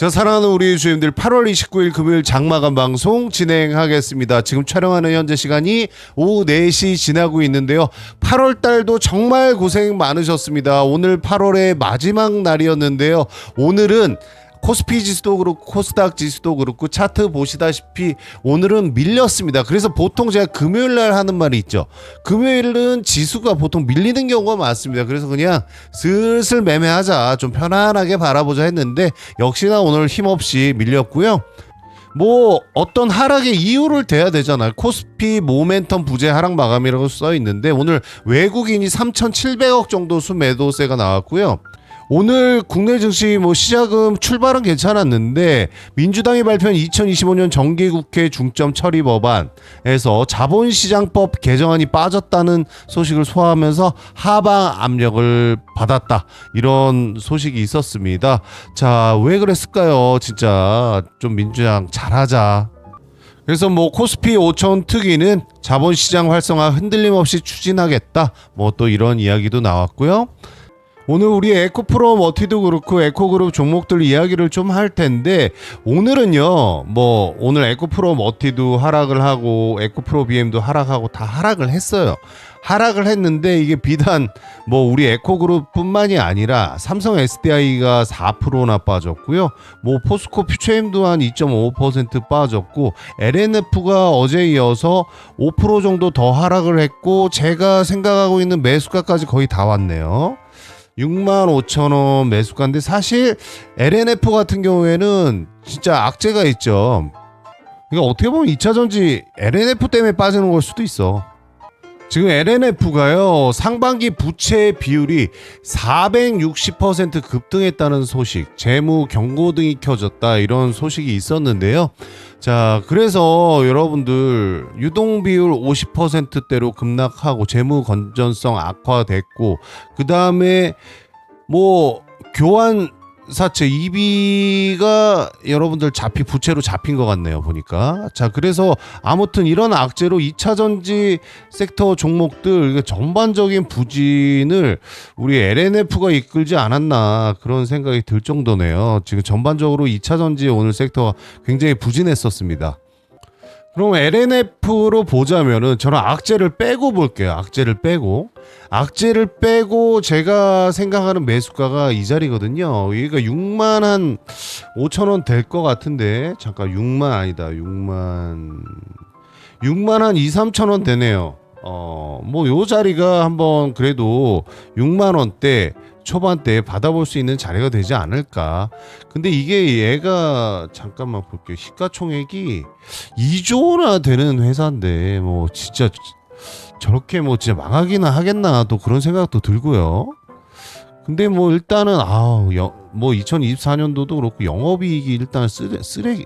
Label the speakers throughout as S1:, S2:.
S1: 자, 사랑하는 우리 주임들 8월 29일 금요일 장마감 방송 진행하겠습니다. 지금 촬영하는 현재 시간이 오후 4시 지나고 있는데요. 8월 달도 정말 고생 많으셨습니다. 오늘 8월의 마지막 날이었는데요. 오늘은 코스피 지수도 그렇고 코스닥 지수도 그렇고 차트 보시다시피 오늘은 밀렸습니다. 그래서 보통 제가 금요일 날 하는 말이 있죠. 금요일은 지수가 보통 밀리는 경우가 많습니다. 그래서 그냥 슬슬 매매하자 좀 편안하게 바라보자 했는데 역시나 오늘 힘없이 밀렸고요. 뭐 어떤 하락의 이유를 대야 되잖아요. 코스피 모멘텀 부재 하락 마감이라고 써 있는데 오늘 외국인이 3,700억 정도 수매도세가 나왔고요. 오늘 국내 증시 뭐 시작은 출발은 괜찮았는데 민주당이 발표한 2025년 정기국회 중점 처리 법안에서 자본시장법 개정안이 빠졌다는 소식을 소화하면서 하방 압력을 받았다 이런 소식이 있었습니다. 자 왜 그랬을까요? 진짜 좀 민주당 잘하자. 그래서 뭐 코스피 5천 특위는 자본시장 활성화 흔들림 없이 추진하겠다. 뭐 또 이런 이야기도 나왔고요. 오늘 우리 에코프로 머티도 그렇고 에코그룹 종목들 이야기를 좀 할 텐데 오늘은요 뭐 오늘 에코프로 머티도 하락을 하고 에코프로 BM도 하락하고 다 하락을 했어요. 하락을 했는데 이게 비단 뭐 우리 에코그룹뿐만이 아니라 삼성 SDI가 4%나 빠졌고요. 뭐 포스코 퓨처엠도 한 2.5% 빠졌고 LNF가 어제 이어서 5% 정도 더 하락을 했고 제가 생각하고 있는 매수가까지 거의 다 왔네요 6만 5천 원 매수가인데 사실 LNF 같은 경우에는 진짜 악재가 있죠. 그러니까 어떻게 보면 2차 전지 LNF 때문에 빠지는 걸 수도 있어. 지금 LNF가요 상반기 부채 비율이 460% 급등했다는 소식, 재무 경고 등이 켜졌다 이런 소식이 있었는데요. 자, 그래서 여러분들 유동 비율 50%대로 급락하고 재무 건전성 악화됐고 그 다음에 뭐 교환 사채 EB가 여러분들 잡히 부채로 잡힌 것 같네요 보니까. 자 그래서 아무튼 이런 악재로 2차 전지 섹터 종목들 전반적인 부진을 우리 LNF가 이끌지 않았나 그런 생각이 들 정도네요. 지금 전반적으로 2차 전지 오늘 섹터가 굉장히 부진했었습니다 그럼 LNF로 보자면은 저는 악재를 빼고 볼게요. 악재를 빼고 악재를 빼고 제가 생각하는 매수가가 이 자리거든요. 여기가 6만 한 5천 원 될 것 같은데 잠깐 6만 아니다. 6만 6만 한 2, 3천 원 되네요. 어, 뭐 요 자리가 한번 그래도 6만 원대 초반대에 받아볼 수 있는 자리가 되지 않을까. 근데 이게 얘가 잠깐만 볼게요. 시가총액이 2조나 되는 회사인데 뭐 진짜 저렇게 뭐 진짜 망하기나 하겠나 또 그런 생각도 들고요. 근데 뭐 일단은 아뭐 2024년도도 그렇고 영업이익이 일단 쓰레, 쓰레기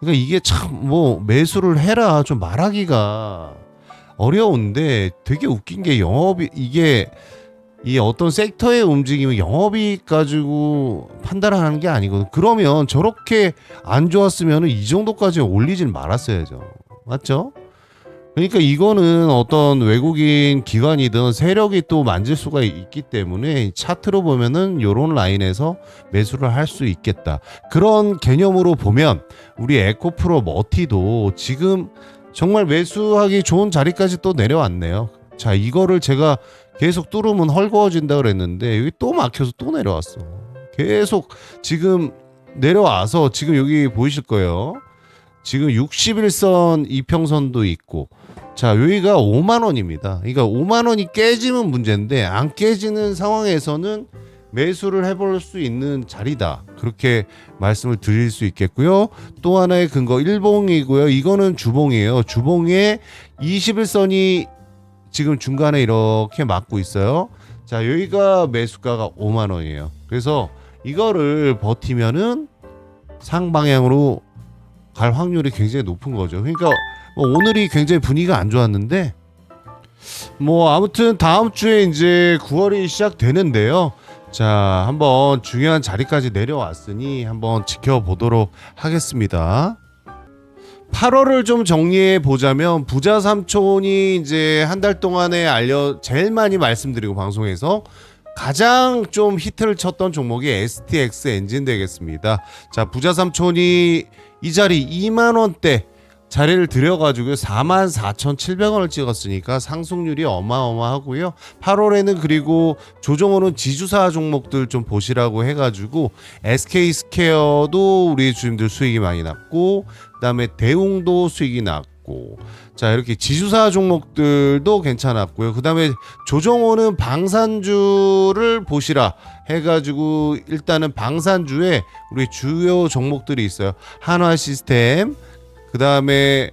S1: 그러니까 이게 참 뭐 매수를 해라 좀 말하기가 어려운데 되게 웃긴 게 영업이 이게 이 어떤 섹터의 움직임을 영업이익 가지고 판단하는 게 아니거든. 그러면 저렇게 안 좋았으면 이 정도까지 올리진 말았어야죠. 맞죠? 그러니까 이거는 어떤 외국인 기관이든 세력이 또 만질 수가 있기 때문에 차트로 보면은 요런 라인에서 매수를 할 수 있겠다. 그런 개념으로 보면 우리 에코프로 머티도 지금 정말 매수하기 좋은 자리까지 또 내려왔네요. 자, 이거를 제가 계속 뚫으면 헐거워진다 그랬는데 여기 또 막혀서 또 내려왔어. 계속 지금 내려와서 지금 여기 보이실 거예요. 지금 61선 이평선도 있고 자 여기가 5만 원입니다. 그러니까 5만 원이 깨지면 문제인데 안 깨지는 상황에서는 매수를 해볼 수 있는 자리다. 그렇게 말씀을 드릴 수 있겠고요. 또 하나의 근거 일봉이고요. 이거는 주봉이에요. 주봉에 21선이 지금 중간에 이렇게 막고 있어요. 자, 여기가 매수가가 5만 원이에요. 그래서 이거를 버티면은 상방향으로 갈 확률이 굉장히 높은 거죠. 그러니까 뭐 오늘이 굉장히 분위기가 안 좋았는데 뭐 아무튼 다음 주에 이제 9월이 시작되는데요. 자, 한번 중요한 자리까지 내려왔으니 한번 지켜보도록 하겠습니다. 8월을 좀 정리해 보자면 부자 삼촌이 이제 한 달 동안에 알려 제일 많이 말씀드리고 방송에서 가장 좀 히트를 쳤던 종목이 STX 엔진 되겠습니다. 자, 부자 삼촌이 이 자리 2만 원대 자리를 들여가지고 44,700원을 찍었으니까 상승률이 어마어마하고요. 8월에는 그리고 조정호는 지주사 종목들 좀 보시라고 해가지고 SK 스퀘어도 우리 주님들 수익이 많이 났고 그다음에 대웅도 수익이 났고 자 이렇게 지주사 종목들도 괜찮았고요. 그다음에 조정호는 방산주를 보시라 해가지고 일단은 방산주에 우리 주요 종목들이 있어요. 한화 시스템 그 다음에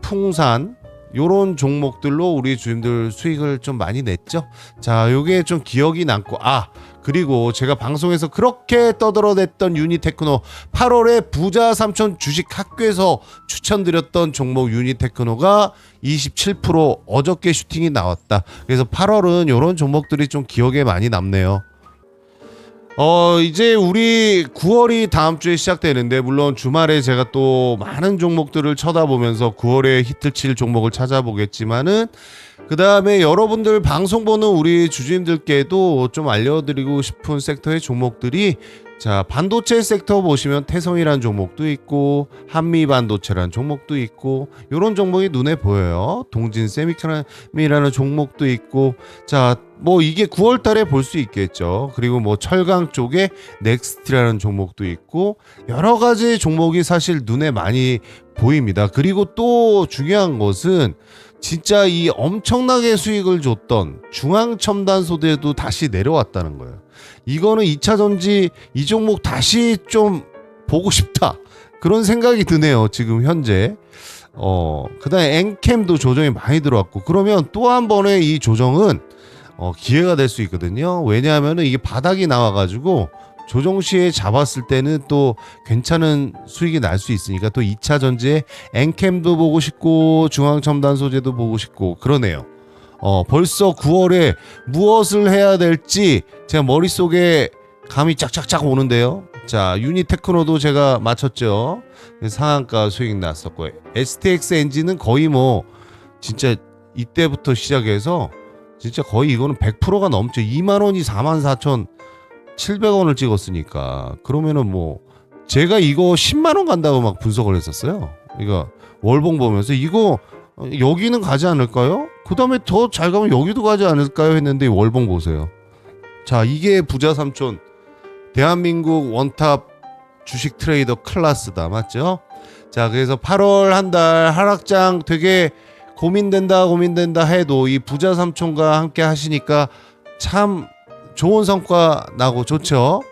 S1: 풍산 요런 종목들로 우리 주님들 수익을 좀 많이 냈죠. 자, 요게 좀 기억이 남고 아 그리고 제가 방송에서 그렇게 떠들어댔던 유니테크노 8월에 부자 삼촌 주식 학교에서 추천드렸던 종목 유니테크노가 27% 어저께 슈팅이 나왔다. 그래서 8월은 요런 종목들이 좀 기억에 많이 남네요. 어 이제 우리 9월이 다음 주에 시작되는데 물론 주말에 제가 또 많은 종목들을 쳐다보면서 9월에 히트 칠 종목을 찾아보겠지만은 그 다음에 여러분들 방송 보는 우리 주주님들께도 좀 알려드리고 싶은 섹터의 종목들이 자 반도체 섹터 보시면 태성이란 종목도 있고 한미 반도체라는 종목도 있고 이런 종목이 눈에 보여요. 동진 세미크람이라는 종목도 있고. 자 뭐 이게 9월 달에 볼 수 있겠죠. 그리고 뭐 철강 쪽에 넥스트라는 종목도 있고 여러 가지 종목이 사실 눈에 많이 보입니다. 그리고 또 중요한 것은 진짜 이 엄청나게 수익을 줬던 중앙첨단 소재도 다시 내려왔다는 거예요. 이거는 2차 전지 이 종목 다시 좀 보고 싶다. 그런 생각이 드네요. 지금 현재. 어, 그다음에 엔캠도 조정이 많이 들어왔고 그러면 또 한 번의 이 조정은 어, 기회가 될 수 있거든요. 왜냐하면은 이게 바닥이 나와 가지고 조정 시에 잡았을 때는 또 괜찮은 수익이 날 수 있으니까 또 2차 전지에 엔캠도 보고 싶고 중앙첨단 소재도 보고 싶고 그러네요. 어, 벌써 9월에 무엇을 해야 될지 제가 머릿속에 감이 짝짝짝 오는데요. 자, 유니테크노도 제가 맞췄죠. 상한가 수익 났었고 STX 엔진은 거의 뭐 진짜 이때부터 시작해서 진짜 거의 이거는 100%가 넘죠. 2만 원이 4만 4천 700원을 찍었으니까 그러면은 뭐 제가 이거 10만 원 간다고 막 분석을 했었어요. 이거 월봉 보면서 이거 여기는 가지 않을까요? 그 다음에 더 잘 가면 여기도 가지 않을까요? 했는데 월봉 보세요. 자, 이게 부자 삼촌 대한민국 원탑 주식 트레이더 클라스다. 맞죠? 자, 그래서 8월 한 달 하락장 되게 고민된다 고민된다 해도 이 부자 삼촌과 함께 하시니까 참 좋은 성과 나고 좋죠.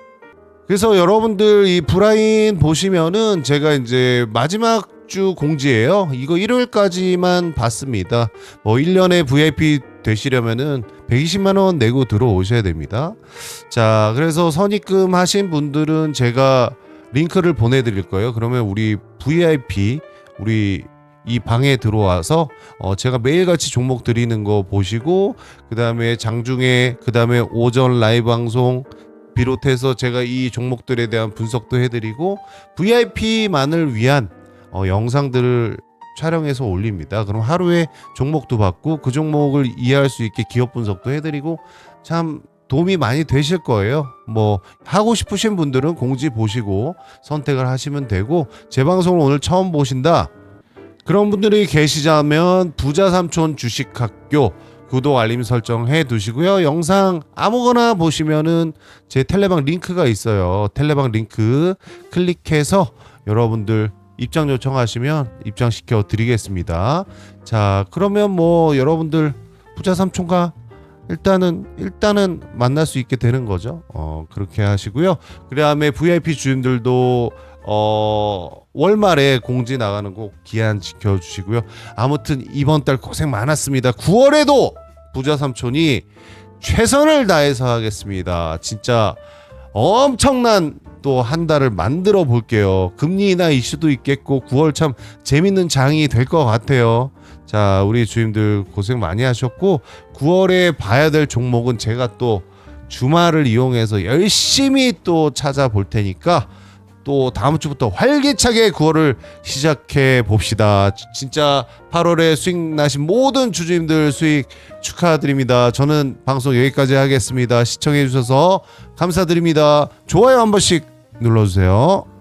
S1: 그래서 여러분들 이 브라인 보시면은 제가 이제 마지막 주 공지예요. 이거 일요일까지만 받습니다. 뭐 1년에 VIP 되시려면은 120만 원 내고 들어오셔야 됩니다. 자, 그래서 선입금 하신 분들은 제가 링크를 보내 드릴 거예요. 그러면 우리 VIP 우리 이 방에 들어와서 어 제가 매일같이 종목 드리는 거 보시고 그다음에 장중에 그다음에 오전 라이브 방송 비롯해서 제가 이 종목들에 대한 분석도 해드리고 VIP만을 위한 어 영상들을 촬영해서 올립니다. 그럼 하루에 종목도 받고 그 종목을 이해할 수 있게 기업 분석도 해드리고 참 도움이 많이 되실 거예요. 뭐 하고 싶으신 분들은 공지 보시고 선택을 하시면 되고 제 방송을 오늘 처음 보신다. 그런 분들이 계시자면 부자 삼촌 주식학교 구독 알림 설정 해 두시고요. 영상 아무거나 보시면은 제 텔레방 링크가 있어요. 텔레방 링크 클릭해서 여러분들 입장 요청하시면 입장시켜 드리겠습니다. 자, 그러면 뭐 여러분들 부자 삼촌과 일단은 일단은 만날 수 있게 되는 거죠. 어, 그렇게 하시고요. 그다음에 VIP 주인들도 어 월말에 공지 나가는 거 기한 지켜 주시고요. 아무튼 이번 달 고생 많았습니다. 9월에도 부자 삼촌이 최선을 다해서 하겠습니다. 진짜 엄청난 또 한 달을 만들어 볼게요. 금리 인하 이슈도 있겠고 9월 참 재밌는 장이 될 것 같아요. 자, 우리 주임들 고생 많이 하셨고 9월에 봐야 될 종목은 제가 또 주말을 이용해서 열심히 또 찾아볼 테니까 또 다음 주부터 활기차게 9월을 시작해 봅시다. 지- 진짜 8월에 수익 나신 모든 주주님들 수익 축하드립니다. 저는 방송 여기까지 하겠습니다. 시청해 주셔서 감사드립니다. 좋아요 한 번씩 눌러주세요.